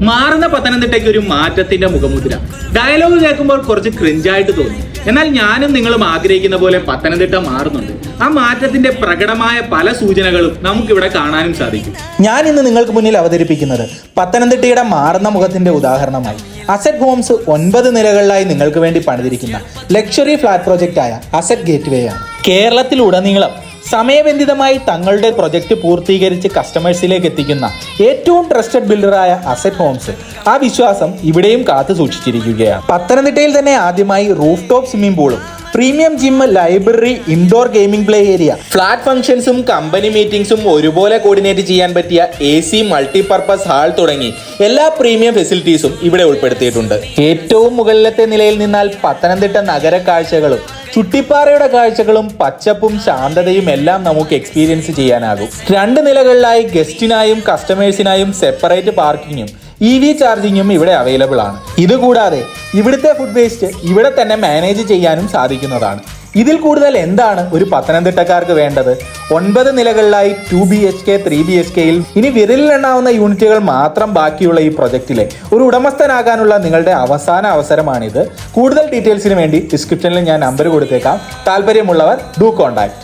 മാറുന്ന പത്തനംതിട്ടയ്ക്ക് ഒരു മാറ്റത്തിന്റെ മുഖമുദ്ര. ഡയലോഗ് കേൾക്കുമ്പോൾ കുറച്ച് ക്രിഞ്ചായിട്ട് തോന്നും. എന്നാൽ ഞാനും നിങ്ങളും ആഗ്രഹിക്കുന്ന പോലെ പത്തനംതിട്ട മാറുന്നുണ്ട്. ആ മാറ്റത്തിന്റെ പ്രകടമായ പല സൂചനകളും നമുക്കിവിടെ കാണാനും സാധിക്കും. ഞാൻ ഇന്ന് നിങ്ങൾക്ക് മുന്നിൽ അവതരിപ്പിക്കുന്നത് പത്തനംതിട്ടയുടെ മാറുന്ന മുഖത്തിന്റെ ഉദാഹരണമായി. അസറ്റ് ഹോംസ് ഒൻപത് നിലകളിലായി നിങ്ങൾക്ക് വേണ്ടി പണിതിരിക്കുന്ന ലക്ഷറി ഫ്ലാറ്റ് പ്രോജക്റ്റായ അസറ്റ് ഗേറ്റ്വേ ആണ് കേരളത്തിലുടനീളം സമയബന്ധിതമായി തങ്ങളുടെ പ്രൊജക്റ്റ് പൂർത്തീകരിച്ച് കസ്റ്റമേഴ്സിലേക്ക് എത്തിക്കുന്ന ഏറ്റവും ട്രസ്റ്റഡ് ബിൽഡറായ അസറ്റ് ഹോംസ്. ആ വിശ്വാസം ഇവിടെയും കാത്തു സൂക്ഷിച്ചിരിക്കുകയാണ്. പത്തനംതിട്ടയിൽ തന്നെ ആദ്യമായി roof top swimming പൂളും premium gym library indoor gaming play area flat ഫംഗ്ഷൻസും company മീറ്റിംഗ്സും ഒരുപോലെ കോർഡിനേറ്റ് ചെയ്യാൻ പറ്റിയ എ സി മൾട്ടിപർപ്പസ് ഹാൾ തുടങ്ങി എല്ലാ പ്രീമിയം ഫെസിലിറ്റീസും ഇവിടെ ഉൾപ്പെടുത്തിയിട്ടുണ്ട്. ഏറ്റവും മുകളിലത്തെ നിലയിൽ നിന്നാൽ പത്തനംതിട്ട നഗര കാഴ്ചകളും ചുട്ടിപ്പാറയുടെ കാഴ്ചകളും പച്ചപ്പും ശാന്തതയും എല്ലാം നമുക്ക് എക്സ്പീരിയൻസ് ചെയ്യാനാകും. രണ്ട് നിലകളിലായി ഗസ്റ്റിനായും കസ്റ്റമേഴ്സിനായും സെപ്പറേറ്റ് പാർക്കിങ്ങും ഇ വി ചാർജിങ്ങും ഇവിടെ അവൈലബിൾ ആണ്. ഇതുകൂടാതെ ഇവിടുത്തെ ഫുഡ് വേസ്റ്റ് ഇവിടെ തന്നെ മാനേജ് ചെയ്യാനും സാധിക്കുന്നതാണ്. ഇതിൽ കൂടുതൽ എന്താണ് ഒരു പത്തനംതിട്ടക്കാർക്ക് വേണ്ടത്? ഒൻപത് നിലകളിലായി two B H K three B H കെയിൽ ഇനി വിരലിലെണ്ണാവുന്ന യൂണിറ്റുകൾ മാത്രം ബാക്കിയുള്ള ഈ പ്രൊജക്റ്റിലെ ഒരു ഉടമസ്ഥനാകാനുള്ള നിങ്ങളുടെ അവസാന അവസരമാണിത്. കൂടുതൽ ഡീറ്റെയിൽസിന് വേണ്ടി ഡിസ്ക്രിപ്ഷനിൽ ഞാൻ നമ്പർ കൊടുത്തേക്കാം. താല്പര്യമുള്ളവർ ഡു കോൺടാക്ട്